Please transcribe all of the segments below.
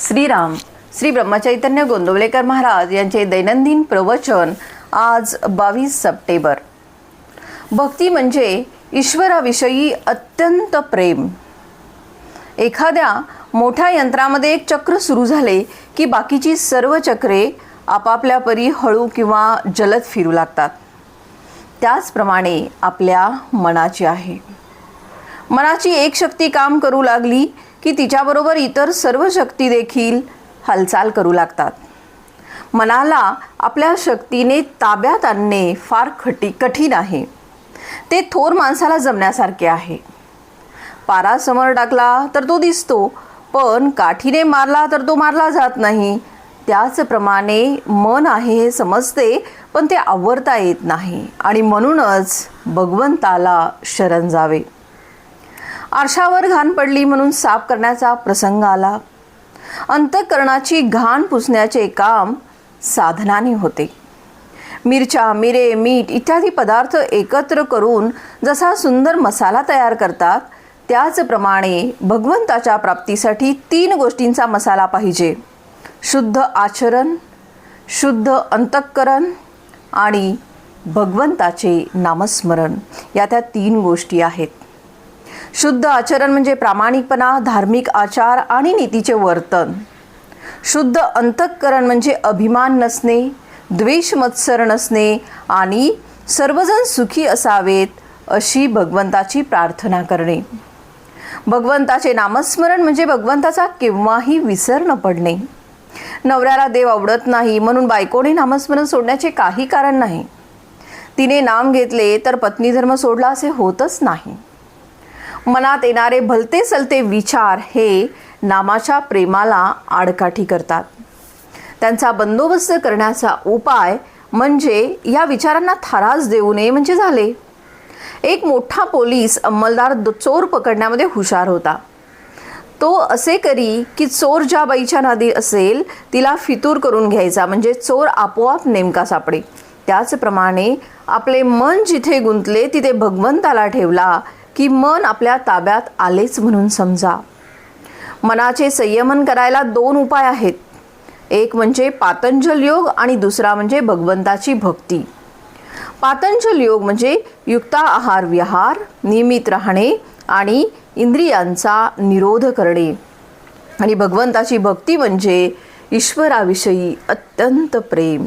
श्रीराम श्री ब्रह्मचैतन्य गोंदवलेकर महाराज यांचे दैनंदिन प्रवचन आज बावीस सप्टेंबर. भक्ती म्हणजे ईश्वराविषयी अत्यंत प्रेम. एखाद्या मोठ्या यंत्रामध्ये एक चक्र सुरू झाले की बाकीची सर्व चक्रे आपापल्या परी हळू किंवा जलद फिरू लागतात. त्याचप्रमाणे आपल्या मनाची आहे. मनाची एक शक्ती काम करू लागली की तिच्याबरोबर इतर सर्व शक्ती देखील हालचाल करू लागतात. मनाला आपल्या शक्तीने ताब्यात आणणे फार खटी कठीण आहे. ते थोर माणसाला जमण्यासारखे आहे. पारा समोर टाकला तर तो दिसतो पण काठीने मारला तर तो मारला जात नाही. त्याचप्रमाणे मन आहे हे समजते पण ते आवरता येत नाही आणि म्हणूनच भगवंताला शरण जावे. आरशावर घाण पडली म्हणून साफ करण्याचा प्रसंग आला. अंतःकरणाची घाण पुसण्याचे काम साधनाने होते. मिरच्या मिरे मीठ इत्यादी पदार्थ एकत्र करून जसा सुंदर मसाला तयार करतात त्याचप्रमाणे भगवंताच्या प्राप्तीसाठी तीन गोष्टींचा मसाला पाहिजे. शुद्ध आचरण शुद्ध अंतःकरण आणि भगवंताचे नामस्मरण. या त्या तीन गोष्टी आहेत. शुद्ध आचरण म्हणजे प्रामाणिकपणा धार्मिक आचार आणि नीतीचे वर्तन. शुद्ध अंतःकरण म्हणजे अभिमान नसणे द्वेष मत्सर नसणे आणि सर्वजण सुखी असावेत अशी भगवंताची प्रार्थना करणे. भगवंताचे नामस्मरण म्हणजे भगवंताचा केव्हाही विसर न पडणे. नवऱ्याला देव आवडत नाही म्हणून बायकोने नामस्मरण सोडण्याचे काही कारण नाही. तिने नाम घेतले तर पत्नी धर्म सोडला असे होतच नाही. मनात येणारे भलते सलते विचार हे नामाच्या प्रेमाला आडकाठी करतात. त्यांचा बंदोबस्त करण्याचा उपाय म्हणजे या विचारांना थारास देऊ नये म्हणजे झाले. एक मोठा पोलीस अंमलदार द- चोर पकडण्यामध्ये हुशार होता. तो असे करी की चोर ज्या बाईच्या नादी असेल तिला फितूर करून घ्यायचा म्हणजे चोर आपोआप नेमका सापडे त्याचप्रमाणे आपले मन जिथे गुंतले तिथे भगवंताला ठेवला की मन आपल्या ताब्यात आलेच म्हणून समजा. मनाचे संयमन करायला दोन उपाय आहेत. एक म्हणजे पातंजल योग आणि दुसरा म्हणजे भगवंताची भक्ती. पातंजल योग म्हणजे युक्ता आहार विहार नियमित राहणे आणि इंद्रियांचा निरोध करणे. आणि भगवंताची भक्ती म्हणजे ईश्वराविषयी अत्यंत प्रेम.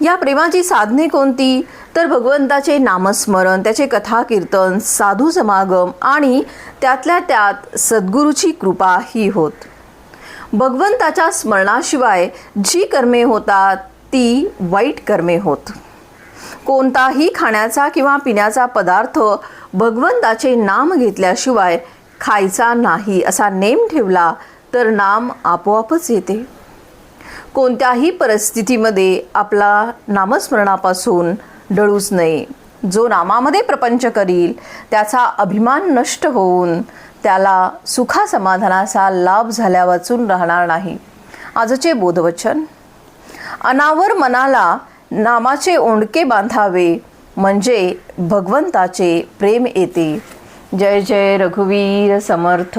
या प्रेमाची साधने कोणती? तर भगवंताचे नामस्मरण त्याचे कथा कीर्तन साधू समागम आणि त्यातल्या त्यात सद्गुरूची कृपा ही होत. भगवंताच्या स्मरणाशिवाय जी कर्मे होतात ती वाईट कर्मे होत. कोणताही खाण्याचा किंवा पिण्याचा पदार्थ भगवंताचे नाम घेतल्याशिवाय खायचा नाही असा नेम ठेवला तर नाम आपोआपच येते. कोणत्याही परिस्थितीमध्ये आपला नामस्मरणापासून डळूच नये जो नामामध्ये प्रपंच करील त्याचा अभिमान नष्ट होऊन त्याला सुखा समाधानाचा लाभ झाल्या वाचून राहणार नाही. आजचे बोधवचन. अनावर मनाला नामाचे ओंडके बांधावे म्हणजे भगवंताचे प्रेम येते. जय जय रघुवीर समर्थ.